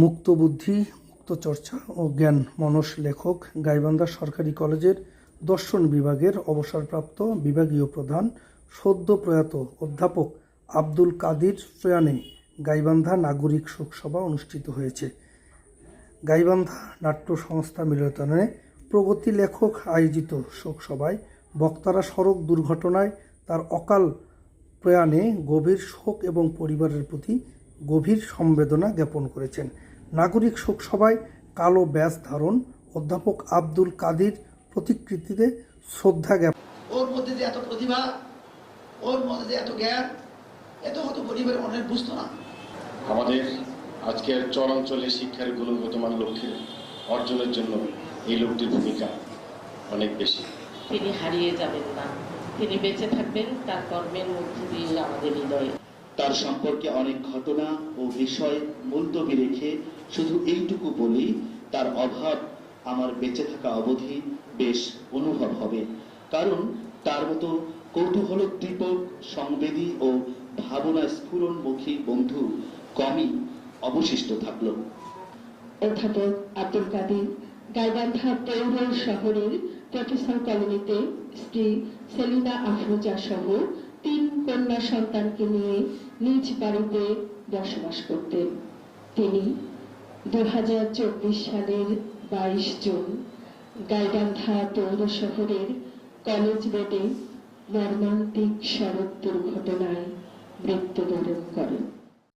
মুক্ত বুদ্ধি মুক্ত চর্চা ও জ্ঞান মনস লেখক গাইবান্ধা সরকারি কলেজের দর্শন বিভাগের অবসরপ্রাপ্ত বিভাগীয় প্রধান সদ্য প্রয়াত অধ্যাপক আব্দুল কাদির প্রয়াণে গাইবান্ধা নাগরিক শোকসভা অনুষ্ঠিত হয়েছে। গাইবান্ধা নাট্য সংস্থা মিলনায়তনে প্রগতি লেখক আয়োজিত শোকসভায় বক্তারা সড়ক দুর্ঘটনায় তার অকাল প্রয়াণে গভীর শোক এবং পরিবারের প্রতি গভীর সমবেদনা জ্ঞাপন করেছেন। নাগরিক শোকসভায় কালো ব্যাস ধারণ অধ্যাপক আব্দুল কাদির প্রতিকৃতিতে শ্রদ্ধা জ্ঞাপন। ওর মধ্যে যে এত প্রতিভা ওর মধ্যে যে এত জ্ঞান এত হয়তো পরিবারের অনেক বুঝতো না। আমাদের আজকের চরাঞ্চলে শিক্ষার গুণগত মান লক্ষ্যে অর্জনের জন্য এই লোকটির ভূমিকা অনেক বেশি। তিনি হারিয়ে যাবেন না। তিনি বেঁচে থাকবেন তার কর্মের মধ্যে দিয়ে আমাদের হৃদয়ে। তার সম্পর্কে অনেক ঘটনা ও বিষয় মুলতবি রেখে শুধু এইটুকু বলি, তার অভাব আমার বেঁচে থাকা অবধি বেশ অনুভব হবে। কারণ তার মতো কৌতূহলোদ্দীপক, সংবেদী ও ভাবনা স্ফুরণমুখী বন্ধু কমই অবশিষ্ট থাকল। অধ্যাপক আব্দুল কাদির, গাইবান্ধা পৌর শহরের প্রফেসর কলোনিতে স্ত্রী সেলিনা আফরোজা সহ তিন কন্যা সন্তানকে নিয়ে নিজ বাড়িতে বসবাস করতেন। তিনি দু হাজার চব্বিশ সালের বাইশ জুন গাইবান্ধা পৌর শহরের কলেজ রোডে মর্মান্তিক সড়ক দুর্ঘটনায় মৃত্যুবরণ করেন।